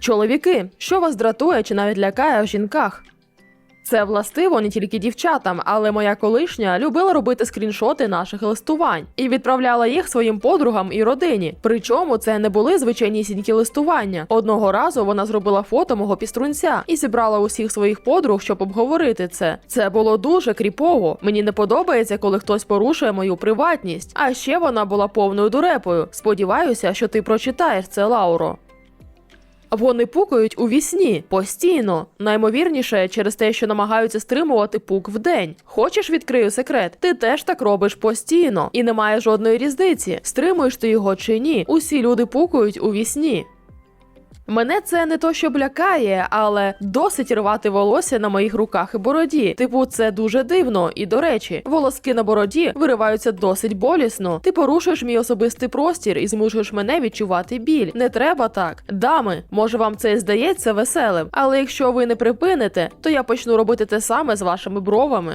Чоловіки, що вас дратує чи навіть лякає в жінках? Це властиво не тільки дівчатам, але моя колишня любила робити скріншоти наших листувань і відправляла їх своїм подругам і родині. Причому це не були звичайнісінькі листування. Одного разу вона зробила фото мого піструнця і зібрала усіх своїх подруг, щоб обговорити це. Це було дуже кріпово. Мені не подобається, коли хтось порушує мою приватність. А ще вона була повною дурепою. Сподіваюся, що ти прочитаєш це, Лауро. Вони пукають у вісні постійно. Наймовірніше через те, що намагаються стримувати пук вдень. Хочеш відкрию секрет? Ти теж так робиш постійно, і немає жодної різниці, стримуєш ти його чи ні. Усі люди пукають у вісні. Мене це не то, що лякає, але досить рвати волосся на моїх руках і бороді. Типу, це дуже дивно. І до речі, волоски на бороді вириваються досить болісно. Ти порушуєш мій особистий простір і змушуєш мене відчувати біль. Не треба так. Дами, може вам це і здається веселим, але якщо ви не припините, то я почну робити те саме з вашими бровами.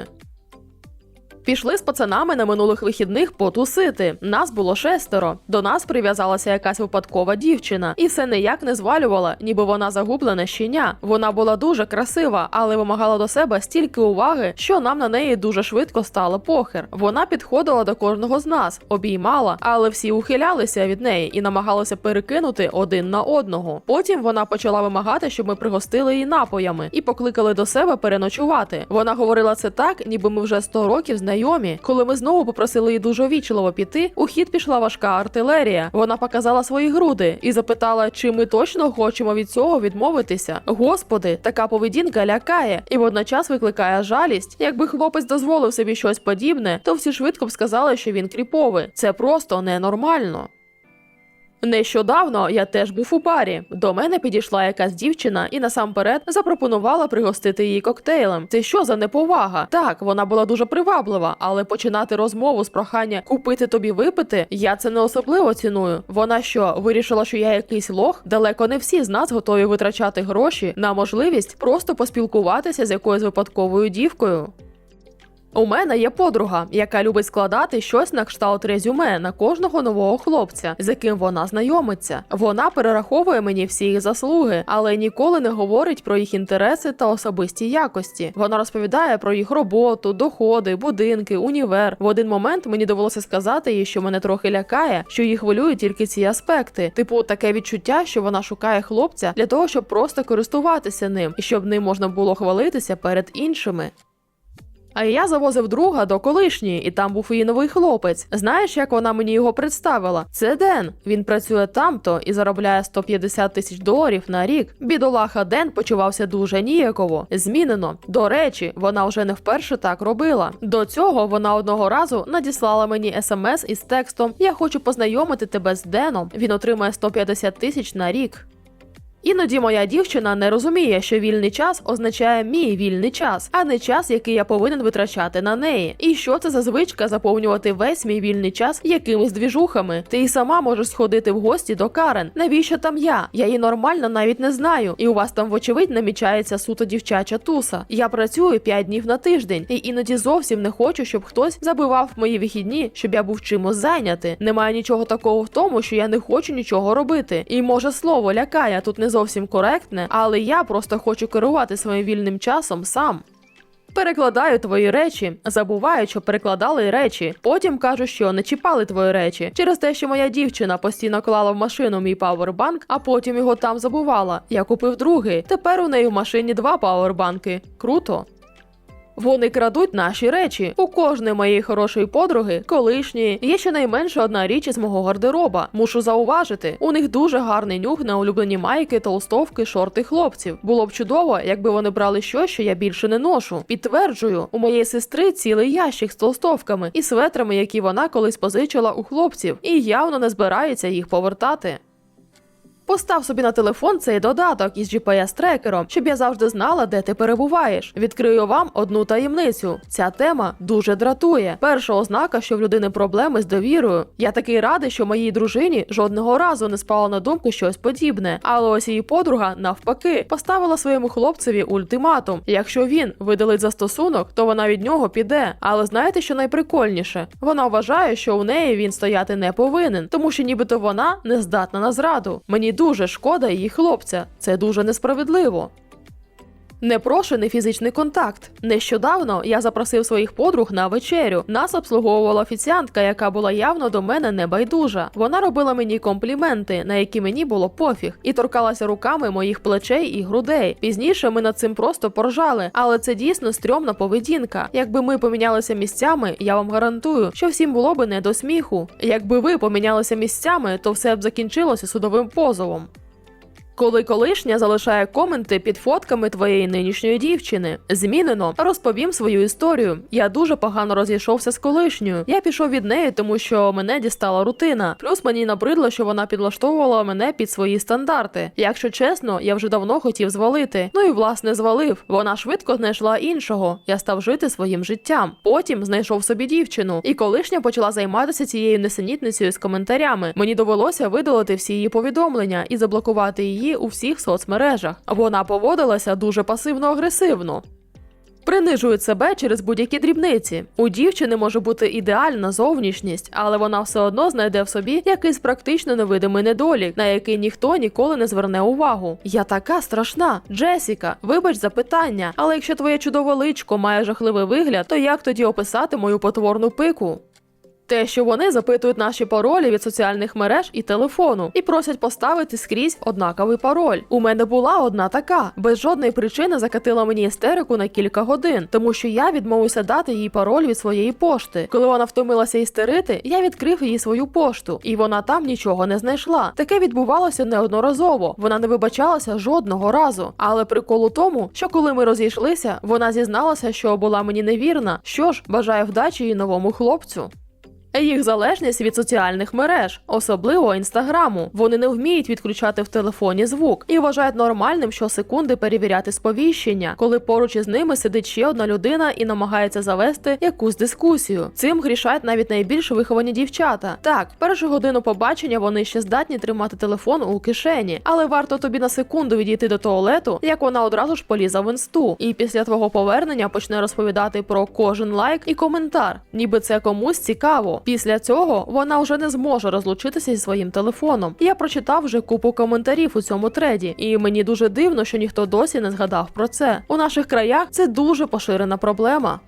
Пішли з пацанами на минулих вихідних потусити. Нас було шестеро. До нас прив'язалася якась випадкова дівчина, і все ніяк не звалювала, ніби вона загублене щеня. Вона була дуже красива, але вимагала до себе стільки уваги, що нам на неї дуже швидко стало похер. Вона підходила до кожного з нас, обіймала, але всі ухилялися від неї і намагалися перекинути один на одного. Потім вона почала вимагати, щоб ми пригостили її напоями і покликали до себе переночувати. Вона говорила це так, ніби ми вже 100 років знайомі. Коли ми знову попросили її дуже вічливо піти, у хід пішла важка артилерія. Вона показала свої груди і запитала, чи ми точно хочемо від цього відмовитися. Господи, така поведінка лякає і водночас викликає жалість. Якби хлопець дозволив собі щось подібне, то всі швидко б сказали, що він кріповий. Це просто ненормально. Нещодавно я теж був у барі. До мене підійшла якась дівчина і насамперед запропонувала пригостити її коктейлем. Це що за неповага? Так, вона була дуже приваблива, але починати розмову з прохання купити тобі випити, я це не особливо ціную. Вона що вирішила, що я якийсь лох? Далеко не всі з нас готові витрачати гроші на можливість просто поспілкуватися з якоюсь випадковою дівкою. У мене є подруга, яка любить складати щось на кшталт резюме на кожного нового хлопця, з яким вона знайомиться. Вона перераховує мені всі їх заслуги, але ніколи не говорить про їх інтереси та особисті якості. Вона розповідає про їх роботу, доходи, будинки, універ. В один момент мені довелося сказати їй, що мене трохи лякає, що її хвилюють тільки ці аспекти. Типу, таке відчуття, що вона шукає хлопця для того, щоб просто користуватися ним і щоб ним можна було хвалитися перед іншими. А я завозив друга до колишньої, і там був її новий хлопець. Знаєш, як вона мені його представила? Це Ден. Він працює тамто і заробляє 150 тисяч доларів на рік. Бідолаха Ден почувався дуже ніяково. Змінено. До речі, вона вже не вперше так робила. До цього вона одного разу надіслала мені смс із текстом: Я хочу познайомити тебе з Деном. Він отримає 150 тисяч на рік. Іноді моя дівчина не розуміє, що вільний час означає мій вільний час, а не час, який я повинен витрачати на неї. І що це за звичка заповнювати весь мій вільний час якимись двіжухами? Ти й сама можеш сходити в гості до Карен. Навіщо там я? Я її нормально навіть не знаю. І у вас там, вочевидь, намічається суто дівчача туса. Я працюю 5 днів на тиждень, і іноді зовсім не хочу, щоб хтось забивав мої вихідні, щоб я був чимось зайнятий. Немає нічого такого в тому, що я не хочу нічого робити. І може слово лякає тут не зовсім коректне, але я просто хочу керувати своїм вільним часом сам. Перекладаю твої речі, забуваю, що перекладали речі. Потім кажу, що не чіпали твої речі через те, що моя дівчина постійно клала в машину мій павербанк, а потім його там забувала. Я купив другий. Тепер у неї в машині два павербанки. Круто. Вони крадуть наші речі. У кожної моєї хорошої подруги, колишньої, є щонайменше одна річ із мого гардероба. Мушу зауважити, у них дуже гарний нюх на улюблені майки, толстовки, шорти хлопців. Було б чудово, якби вони брали щось, що я більше не ношу. Підтверджую, у моєї сестри цілий ящик з толстовками і светрами, які вона колись позичила у хлопців, і явно не збирається їх повертати. Постав собі на телефон цей додаток із GPS-трекером, щоб я завжди знала, де ти перебуваєш. Відкрию вам одну таємницю. Ця тема дуже дратує. Перша ознака, що в людини проблеми з довірою. Я такий радий, що моїй дружині жодного разу не спало на думку щось подібне. Але ось її подруга, навпаки, поставила своєму хлопцеві ультиматум. Якщо він видалить застосунок, то вона від нього піде. Але знаєте, що найприкольніше? Вона вважає, що у неї він стояти не повинен, тому що нібито вона не здатна на зраду. Мені дуже шкода її хлопця. Це дуже несправедливо. Непрошений фізичний контакт. Нещодавно я запросив своїх подруг на вечерю. Нас обслуговувала офіціантка, яка була явно до мене небайдужа. Вона робила мені компліменти, на які мені було пофіг, і торкалася руками моїх плечей і грудей. Пізніше ми над цим просто поржали, але це дійсно стрьомна поведінка. Якби ми помінялися місцями, я вам гарантую, що всім було би не до сміху. Якби ви помінялися місцями, то все б закінчилося судовим позовом. Коли колишня залишає коменти під фотками твоєї нинішньої дівчини, змінено розповім свою історію. Я дуже погано розійшовся з колишньою. Я пішов від неї, тому що мене дістала рутина. Плюс мені набридло, що вона підлаштовувала мене під свої стандарти. Якщо чесно, я вже давно хотів звалити. Ну і власне звалив. Вона швидко знайшла іншого. Я став жити своїм життям. Потім знайшов собі дівчину, і колишня почала займатися цією несенітницею з коментарями. Мені довелося видалити всі її повідомлення і заблокувати її у всіх соцмережах. Вона поводилася дуже пасивно-агресивно. Принижують себе через будь-які дрібниці. У дівчини може бути ідеальна зовнішність, але вона все одно знайде в собі якийсь практично невидимий недолік, на який ніхто ніколи не зверне увагу. Я така страшна, Джесіка. Вибач за питання, але якщо твоє чудове личко має жахливий вигляд, то як тоді описати мою потворну пику? Те, що вони запитують наші паролі від соціальних мереж і телефону, і просять поставити скрізь однаковий пароль. У мене була одна така, без жодної причини закатила мені істерику на кілька годин, тому що я відмовився дати їй пароль від своєї пошти. Коли вона втомилася істерити, я відкрив їй свою пошту, і вона там нічого не знайшла. Таке відбувалося неодноразово. Вона не вибачалася жодного разу. Але прикол у тому, що коли ми розійшлися, вона зізналася, що була мені невірна. Що ж, бажаю вдачі її новому хлопцю. Їх залежність від соціальних мереж, особливо інстаграму. Вони не вміють відключати в телефоні звук і вважають нормальним щосекунди перевіряти сповіщення, коли поруч із ними сидить ще одна людина і намагається завести якусь дискусію. Цим грішать навіть найбільш виховані дівчата. Так, першу годину побачення вони ще здатні тримати телефон у кишені, але варто тобі на секунду відійти до туалету, як вона одразу ж поліза в інсту, і після твого повернення почне розповідати про кожен лайк і коментар, ніби це комусь цікаво. Після цього вона вже не зможе розлучитися зі своїм телефоном. Я прочитав вже купу коментарів у цьому треді, і мені дуже дивно, що ніхто досі не згадав про це. У наших краях це дуже поширена проблема.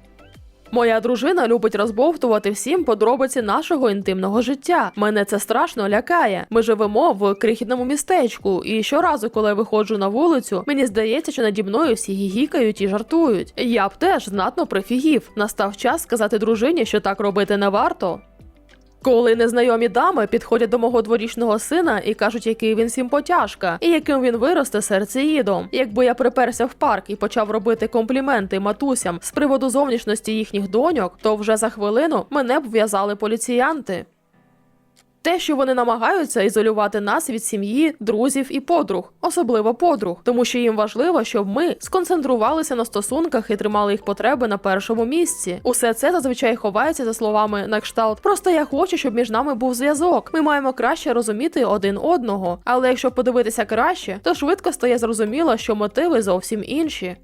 Моя дружина любить розбовтувати всім подробиці нашого інтимного життя. Мене це страшно лякає. Ми живемо в крихітному містечку, і щоразу, коли я виходжу на вулицю, мені здається, що наді мною всі гігікають і жартують. Я б теж знатно прифігів. Настав час сказати дружині, що так робити не варто. Коли незнайомі дами підходять до мого дворічного сина і кажуть, який він симпотяжка, і яким він виросте серцеїдом. Якби я приперся в парк і почав робити компліменти матусям з приводу зовнішності їхніх доньок, то вже за хвилину мене б в'язали поліціянти. Те, що вони намагаються ізолювати нас від сім'ї, друзів і подруг, особливо подруг, тому що їм важливо, щоб ми сконцентрувалися на стосунках і тримали їх потреби на першому місці. Усе це зазвичай ховається за словами на кшталт. Просто я хочу, щоб між нами був зв'язок. Ми маємо краще розуміти один одного. Але якщо подивитися краще, то швидко стає зрозуміло, що мотиви зовсім інші.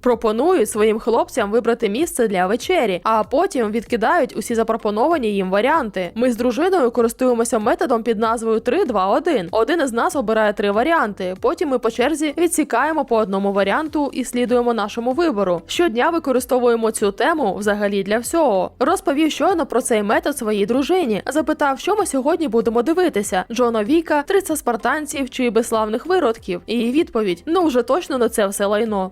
Пропонують своїм хлопцям вибрати місце для вечері, а потім відкидають усі запропоновані їм варіанти. Ми з дружиною користуємося методом під назвою 3-2-1. Один із нас обирає три варіанти. Потім ми по черзі відсікаємо по одному варіанту і слідуємо нашому вибору. Щодня використовуємо цю тему взагалі для всього. Розповів щойно про цей метод своїй дружині. Запитав, що ми сьогодні будемо дивитися: Джона Віка, 30 спартанців чи безславних виродків. І відповідь: ну вже точно не це все лайно.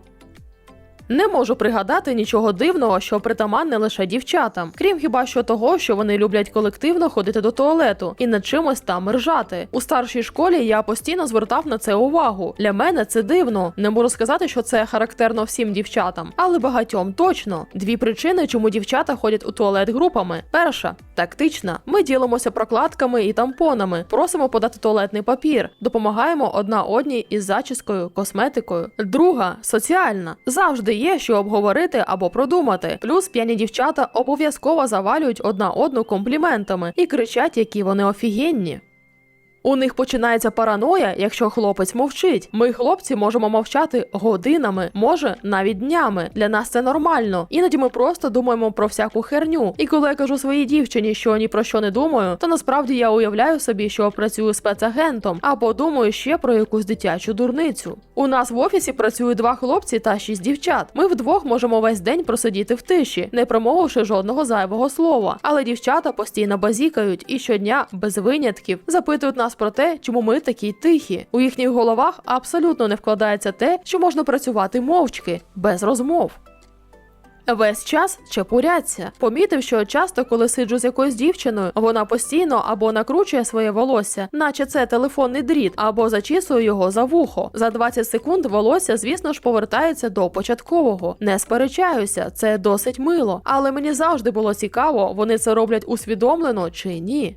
Не можу пригадати нічого дивного, що притаманне лише дівчатам, крім хіба що того, що вони люблять колективно ходити до туалету і над чимось там ржати. У старшій школі я постійно звертав на це увагу. Для мене це дивно. Не можу сказати, що це характерно всім дівчатам, але багатьом точно. Дві причини, чому дівчата ходять у туалет групами. Перша тактична. Ми ділимося прокладками і тампонами, просимо подати туалетний папір, допомагаємо одна одній із зачіскою, косметикою. Друга соціальна. Завжди є що обговорити або продумати. Плюс п'яні дівчата обов'язково завалюють одна одну компліментами і кричать, які вони офігенні. У них починається параноя, якщо хлопець мовчить. Ми, хлопці, можемо мовчати годинами, може навіть днями. Для нас це нормально. Іноді ми просто думаємо про всяку херню. І коли я кажу своїй дівчині, що ні про що не думаю, то насправді я уявляю собі, що працюю спецагентом, або думаю ще про якусь дитячу дурницю. У нас в офісі працюють два хлопці та шість дівчат. Ми вдвох можемо весь день просидіти в тиші, не промовивши жодного зайвого слова. Але дівчата постійно базікають і щодня без винятків запитують нас про те, чому ми такі тихі. У їхніх головах абсолютно не вкладається те, що можна працювати мовчки, без розмов. Весь час чепуряться. Помітив, що часто, коли сиджу з якоюсь дівчиною, вона постійно або накручує своє волосся, наче це телефонний дріт, або зачісує його за вухо. За 20 секунд волосся, звісно ж, повертається до початкового. Не сперечаюся, це досить мило. Але мені завжди було цікаво, вони це роблять усвідомлено чи ні.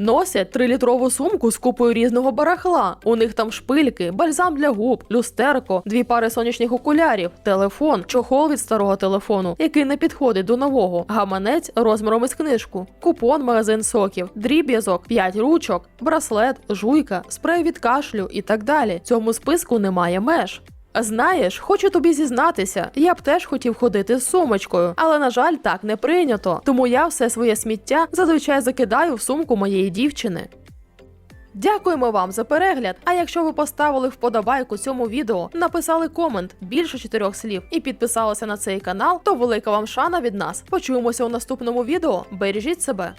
Носять трилітрову сумку з купою різного барахла. У них там шпильки, бальзам для губ, люстерко, дві пари сонячних окулярів, телефон, чохол від старого телефону, який не підходить до нового, гаманець розміром із книжку, купон магазин соків, дріб'язок, 5 ручок, браслет, жуйка, спрей від кашлю і так далі. Цьому списку немає меж. Знаєш, хочу тобі зізнатися, я б теж хотів ходити з сумочкою, але на жаль, так не прийнято. Тому я все своє сміття зазвичай закидаю в сумку моєї дівчини. Дякуємо вам за перегляд. А якщо ви поставили вподобайку цьому відео, написали комент більше чотирьох слів і підписалися на цей канал, то велика вам шана від нас. Почуємося у наступному відео. Бережіть себе.